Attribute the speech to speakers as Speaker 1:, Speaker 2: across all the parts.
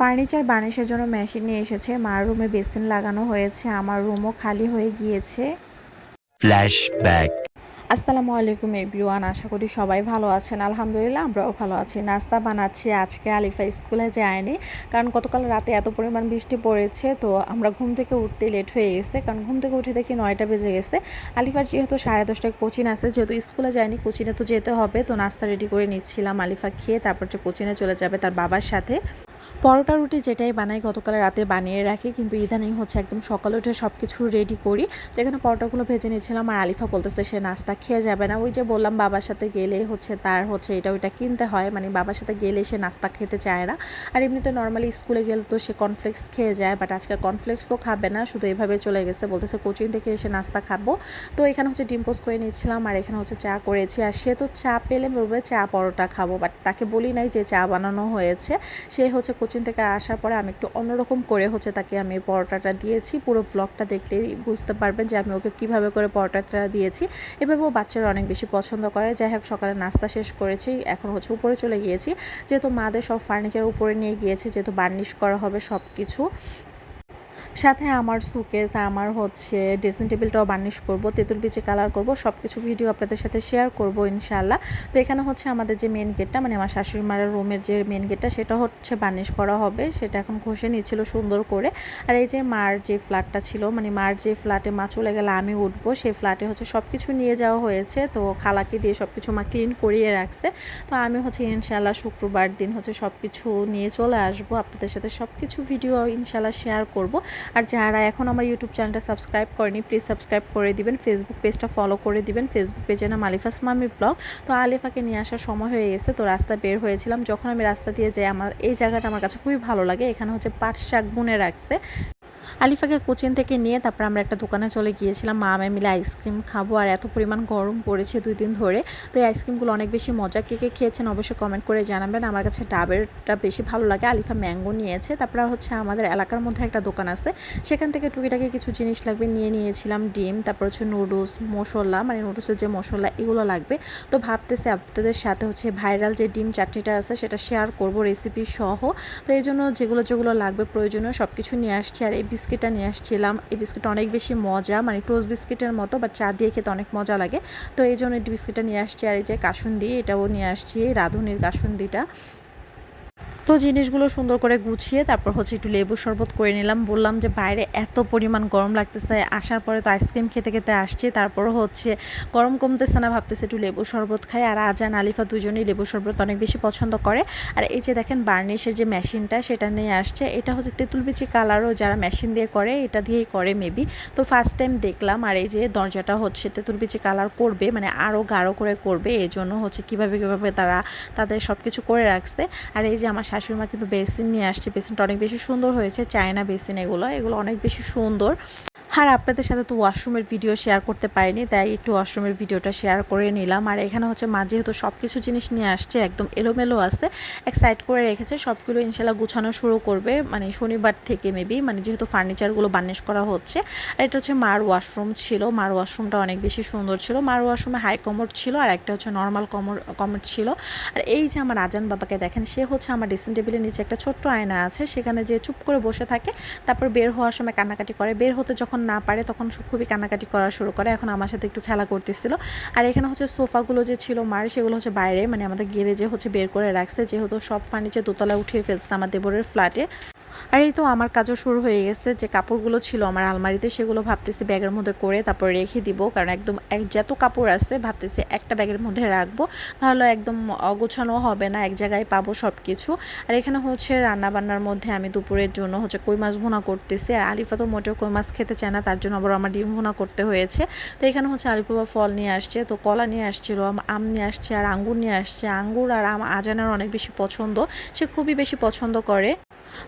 Speaker 1: Furniture বানিশের জন্য machine নিয়ে এসেছে। মার রুমে বেসিন লাগানো হয়েছে। আমার রুমও খালি হয়ে গিয়েছে।
Speaker 2: Flashback.
Speaker 1: আসসালামু আলাইকুম এভরিওয়ান। আশা করি সবাই ভালো আছেন। আলহামদুলিল্লাহ আমরাও ভালো আছি। নাস্তা বানাচ্ছি আজকে আলিফা স্কুলে যায়নি। কারণ গতকাল রাতে এত পরিমাণ বৃষ্টি পড়েছে তো আমরা ঘুম থেকে উঠতে লেট হয়ে গেছে। কারণ ঘুম থেকে উঠে দেখি নয়টা বেজে গেছে। আলিফার যেহেতু সাড়ে দশটায় কোচিং আছে যেহেতু স্কুলে যায়নি কোচিনে তো যেতে হবে। তো নাস্তা রেডি করে নিচ্ছিলাম আলিফা। খেয়ে তারপর যে কোচিনে চলে যাবে তার বাবার সাথে। পরোটা রুটি যেটাই বানাই, গতকাল রাতে বানিয়ে রাখি, কিন্তু ইদানিং হচ্ছে একদম সকালে উঠে সব কিছু রেডি করি। তো এখানে পরোটাগুলো ভেজে নিয়েছিলাম আর আলিফা বলতেছে সে নাস্তা খেয়ে যাবে না। ওই যে বললাম বাবার সাথে গেলে হচ্ছে তার হচ্ছে এটা ওইটা কিনতে হয় মানে বাবার সাথে গেলে সে নাস্তা খেতে চায় না। আর এমনিতে নর্মালি স্কুলে গেলে তো সে কনফ্লেক্স খেয়ে যায় বাট আজকে কনফ্লেক্স তো খাবে না, শুধু এভাবে চলে গেছে। বলতেছে কোচিং থেকে এসে নাস্তা খাব। তো এখানে হচ্ছে ডিম পোস্ট করে নিচ্ছিলাম আর এখানে হচ্ছে চা করেছি। আর সে তো চা পেলে বলবে চা পরোটা খাব বাট তাকে বলি নাই যে চা বানানো হয়েছে। সে হচ্ছে কোচিং থেকে আসার পরে আমি একটু অন্যরকম করে হচ্ছে তাকে আমি পরোটাটা দিয়েছি। পুরো ব্লগটা দেখলেই বুঝতে পারবেন যে আমি ওকে কীভাবে করে পরোটাটা দিয়েছি। এভাবে ও বাচ্চারা অনেক বেশি পছন্দ করে। যাই হোক, সকালে নাস্তা শেষ করেছি, এখন হচ্ছে উপরে চলে গিয়েছি। যেহেতু মাদের সব ফার্নিচার উপরে নিয়ে গিয়েছে, যেহেতু বার্নিশ করা হবে সব কিছু সাথে আমার সুকেস আমার হচ্ছে ড্রেসিং টেবিলটাও বার্নিশ করব, তেঁতুল বিচে কালার করব সব কিছু ভিডিও আপনাদের সাথে শেয়ার করব ইনশাল্লাহ তো এখানে হচ্ছে আমাদের যে মেন গেটটা মানে আমার শাশুড়ি মার রুমের যে মেন গেটটা সেটা হচ্ছে বার্নিশ করা হবে, সেটা এখন ঘষে নিচ্ছিল সুন্দর করে। আর এই যে মার যে ফ্ল্যাটটা ছিল মানে মার যে ফ্ল্যাটে মা চলে গেলে আমি উঠবো, সেই ফ্ল্যাটে হচ্ছে সব কিছু নিয়ে যাওয়া হয়েছে, তো খালাকে দিয়ে সব কিছু মা ক্লিন করিয়ে রাখছে। তো আমি হচ্ছে ইনশাল্লাহ শুক্রবার দিন হচ্ছে সব কিছু নিয়ে চলে আসব, আপনাদের সাথে সব কিছু ভিডিও ইনশাল্লাহ শেয়ার করব। আর যারা এখন আমার ইউটিউব চ্যানেলটা সাবস্ক্রাইব করেনি প্লিজ সাবস্ক্রাইব করে দিবেন ফেসবুক পেজটা ফলো করে দিবেন। ফেসবুক পেজের নাম আলিফাস মামি ব্লগ তো আলিফাকে নিয়ে আসার সময় হয়ে গেছে, তো রাস্তা বের হয়েছিলাম। যখন আমি রাস্তা দিয়ে যাই, আমার, এই জায়গাটা আমার কাছে খুবই ভালো লাগে। এখানে হচ্ছে পাট শাক বুনে রাখছে। আলিফাকে কোচিন থেকে নিয়ে তারপর আমরা একটা দোকানে চলে গিয়েছিলাম। মা, আমি মিলে আইসক্রিম খাব আর এত পরিমাণ গরম পড়েছে দুই দিন ধরে। তো এই আইসক্রিমগুলো অনেক বেশি মজা কে কে খেয়েছেন অবশ্যই কমেন্ট করে জানাবেন। আমার কাছে ডাবেরটা বেশি ভালো লাগে। আলিফা ম্যাঙ্গো নিয়েছে। তারপর হচ্ছে আমাদের এলাকার মধ্যে একটা দোকান আছে। সেখান থেকে টুকিটাকি কিছু জিনিস লাগবে। নিয়ে নিয়েছিলাম ডিম, তারপর হচ্ছে নুডলস মশলা। মানে নুডলসের যে মশলা, এগুলো লাগবে। তো ভাবতেছে আপনাদের সাথে হচ্ছে ভাইরাল যে ডিম চাটনিটা আছে, সেটা শেয়ার করব রেসিপি সহ। তো এই জন্য যেগুলো যেগুলো লাগবে প্রয়োজনীয় সব কিছু নিয়ে আসছি। আর এই বিস্কিটটা নিয়ে আসছিলাম। এই বিস্কিটটা অনেক বেশি মজা মানে টোস্ট বিস্কিটের মতো বা চা দিয়ে খেতে অনেক মজা লাগে। তো এই জন্য এই বিস্কিটটা নিয়ে আসছি। আর এই যে কাসুন্দি, এটাও নিয়ে আসছি, রাঁধুনির কাসুন্দিটা। তো জিনিসগুলো সুন্দর করে গুছিয়ে তারপর হচ্ছে একটু লেবু শরবত করে নিলাম। বললাম যে, বাইরে এত পরিমাণ গরম লাগতেছে। আসার পরে তো আইসক্রিম খেতে খেতে আসছে। তারপর হচ্ছে গরম কমতেছে না, ভাবতেছে একটু লেবু শরবত খাই। আর আজান, আলিফা দুজনেই লেবু শরবত অনেক বেশি পছন্দ করে। আর এই যে দেখেন, বার্নিশের যে মেশিনটা, সেটা নিয়ে আসছে। এটা হচ্ছে তেঁতুল বিচি কালারও যারা মেশিন দিয়ে করে, এটা দিয়েই করে মেবি তো ফার্স্ট টাইম দেখলাম। আর এই যে দরজাটা হচ্ছে তেঁতুল বিচি কালার করবে মানে আরও গাঢ় করে করবে। এই জন্য হচ্ছে কীভাবে কীভাবে তারা, তাদের সব কিছু করে রাখছে। আর এই যে আমার শাশুড়ি মা কিন্তু বেসিন নিয়ে আসছে। বেসিনটা অনেক বেশি সুন্দর হয়েছে, চায়না বেসিন এগুলো। এগুলো অনেক বেশি সুন্দর। আর আপনাদের সাথে তো ওয়াশরুমের ভিডিও শেয়ার করতে পারিনি, তাই একটু ওয়াশরুমের ভিডিওটা শেয়ার করে নিলাম। আর এখানে হচ্ছে মা যেহেতু সব কিছু জিনিস নিয়ে আসছে, একদম এলোমেলো আছে এক সাইড করে রেখেছে, সবগুলো ইনশাল্লাহ গুছানো শুরু করবে মানে শনিবার থেকে মেবি মানে যেহেতু ফার্নিচারগুলো বার্নিশ করা হচ্ছে। আর এটা হচ্ছে মার ওয়াশরুম ছিল, মার ওয়াশরুমটা অনেক বেশি সুন্দর ছিল। মার ওয়াশরুমে হাই কমোড ছিল, আর একটা হচ্ছে নর্মাল কমোড কমোড ছিল। আর এই যে আমার আজান বাবাকে দেখেন, সে হচ্ছে আমার ড্রেসিং টেবিলের নিচে একটা ছোট্ট আয়না আছে, সেখানে যে চুপ করে বসে থাকে, তারপর বের হওয়ার সময় কান্নাকাটি করে। বের হতে যখন না পারে তখন খুবই কান্নাকাটি করা শুরু করে। এখন আমার সাথে একটু খেলা করতেছিল। আর এখানে হচ্ছে সোফাগুলো যে ছিল মার সেগুলো হচ্ছে বাইরে মানে আমাদের গ্যারেজে হচ্ছে বের করে রাখছে। যেহেতু সব ফার্নিচার দোতলা উঠিয়ে ফেলছে আমার দেবরের ফ্ল্যাটে আর এই তো আমার কাজও শুরু হয়ে গেছে, যে কাপড়গুলো ছিল আমার আলমারিতে সেগুলো ভাবতেছি ব্যাগের মধ্যে করে তারপর রেখে দিব, কারণ একদম এক যত কাপড় আছে ভাবতেছি একটা ব্যাগের মধ্যে রাখব তাহলে একদম অগোছানো হবে না, এক জায়গায় পাবো সব কিছু আর এখানে হচ্ছে রান্না বান্নার মধ্যে আমি দুপুরের জন্য হচ্ছে কই মাছ ভুনা করতেছি, আর আলিফা তো মোটেও কই মাছ খেতে চায় না, তার জন্য আবার আমার ডিম ভুনা করতে হয়েছে। তো এখানে হচ্ছে আলিফা ফল নিয়ে আসছে, তো কলা নিয়ে আসছিল আম নিয়ে আসছে, আর আঙ্গুর নিয়ে আসছে। আঙ্গুর আর আম আজানের অনেক বেশি পছন্দ, সে খুবই বেশি পছন্দ করে।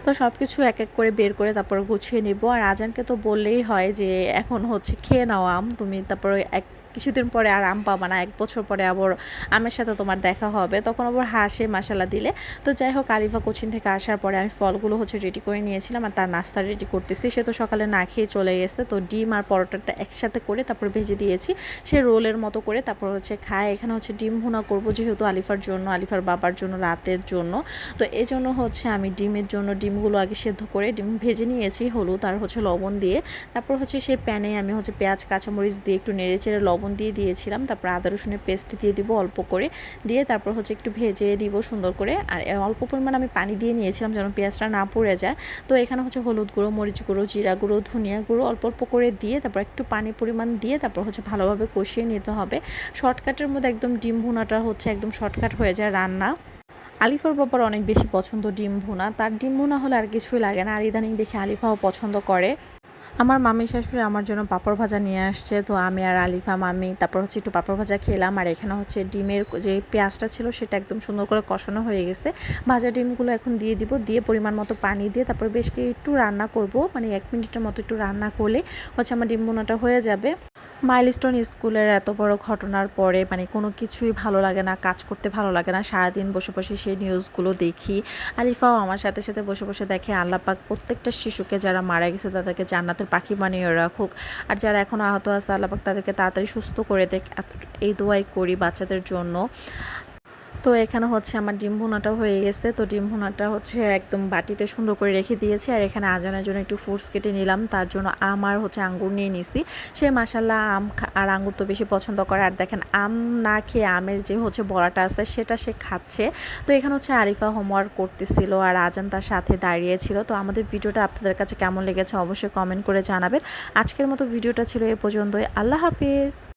Speaker 1: তো সব কিছু এক এক করে বের করে তারপর গুছিয়ে নেব। আর আজানকে তো বললেই হয় যে, এখন হচ্ছে খেয়ে নাও আম। তুমি তারপর এক কিছুদিন পরে আর আম পাবা না, এক বছর পরে আবার আমের সাথে তোমার দেখা হবে। তখন আবার হাসে মশালা দিলে। তো যাই হোক আলিফা কোচিং থেকে আসার পরে আমি ফলগুলো হচ্ছে রেডি করে নিয়েছিলাম আর তার নাস্তা রেডি করতেছি। সে তো সকালে না খেয়ে চলে গেছে। তো ডিম আর পরোটাটা একসাথে করে তারপর ভেজে দিয়েছি। সে রোলের মতো করে তারপর হচ্ছে খায়। এখানে হচ্ছে ডিম ভুনা করব যেহেতু আলিফার জন্য, আলিফার বাবার জন্য, রাতের জন্য। তো এই জন্য হচ্ছে আমি ডিমের জন্য ডিমগুলো আগে সেদ্ধ করে ডিম ভেজে নিয়েছি, হলুদ আর হচ্ছে লবণ দিয়ে। তারপর হচ্ছে সেই প্যানে আমি হচ্ছে পেঁয়াজ, কাঁচামরিচ দিয়ে একটু নেড়ে চেড়ে লবণ দিয়ে দিয়েছিলাম, তারপর আদা রসুনের পেস্ট দিয়ে দিব অল্প করে, দিয়ে তারপর হচ্ছে একটু ভেজে দিব সুন্দর করে, আর অল্প পরিমাণ আমি পানি দিয়ে নিয়েছিলাম যেন পেঁয়াজটা না পড়ে যায়, তো এখানে হচ্ছে হলুদ গুঁড়ো, মরিচ গুঁড়ো, জিরা গুঁড়ো, ধনিয়া গুঁড়ো অল্প অল্প করে দিয়ে তারপর একটু পানি পরিমাণ দিয়ে তারপর হচ্ছে ভালোভাবে কষিয়ে নিতে হবে শর্টকাটের মধ্যে একদম ডিম ভুনাটা হচ্ছে একদম শর্টকাট হয়ে যায় রান্না। আলিফার বাবার অনেক বেশি পছন্দ ডিম ভুনা, তার ডিম ভুনা হলে আর কিছুই লাগে না, আর ইদানিং দেখে আলিফাও পছন্দ করে। আমার মামি শাশুড়ি আমার জন্য পাঁপড় ভাজা নিয়ে আসছে, তো আমি আর আলিফা মামি, তারপর হচ্ছে একটু পাঁপড় ভাজা খেলাম, আর এখানে হচ্ছে ডিমের যে পেঁয়াজটা ছিল সেটা একদম সুন্দর করে কষানো হয়ে গেছে। ভাজা ডিমগুলো এখন দিয়ে দিব, দিয়ে পরিমাণ মতো পানি দিয়ে তারপর বেশ একটু রান্না করব মানে এক মিনিটের মতো একটু রান্না করলে হচ্ছে আমার ডিম বোনাটা হয়ে যাবে। মাইলস্টোন স্কুলের এত বড় ঘটনার পরে মানে কোনো কিছুই ভালো লাগে না, কাজ করতে ভালো লাগে না, সারাদিন বসে বসে সেই নিউজগুলো দেখি। আলিফাও আমার সাথে সাথে বসে বসে দেখে, আল্লাপাক প্রত্যেকটা শিশুকে যারা মারা গেছে তাদেরকে জান্নাতের পাখি বানিয়ে রাখুক। আর যারা এখন আহত আছে, আল্লাপাক তাদেরকে তাড়াতাড়ি সুস্থ করে দেখ এই দোয়াই করি বাচ্চাদের জন্য। তো এখানে হচ্ছে আমার ডিম ভুনাটা হয়ে গেছে। তো ডিম ভুনাটা হচ্ছে একদম বাটিতে সুন্দর করে রেখে দিয়েছি। আর এখানে আজানের জন্য একটু ফ্রুটস কেটে নিলাম। তার জন্য আম আর হচ্ছে আঙ্গুর নিয়ে নিছি। সে মাসাল্লাহ আম আর আঙ্গুর তো বেশি পছন্দ করে। আর দেখেন, আম না খেয়ে আমের যে হচ্ছে বড়াটা আছে, সেটা সে খাচ্ছে। তো এখানে হচ্ছে আরিফা হোমওয়ার্ক করতেছিল আর আজান তার সাথে দাঁড়িয়েছিল। তো আমাদের ভিডিওটা আপনাদের কাছে কেমন লেগেছে অবশ্যই কমেন্ট করে জানাবেন। আজকের মতো ভিডিওটা ছিল এ পর্যন্তই। আল্লাহ হাফিজ।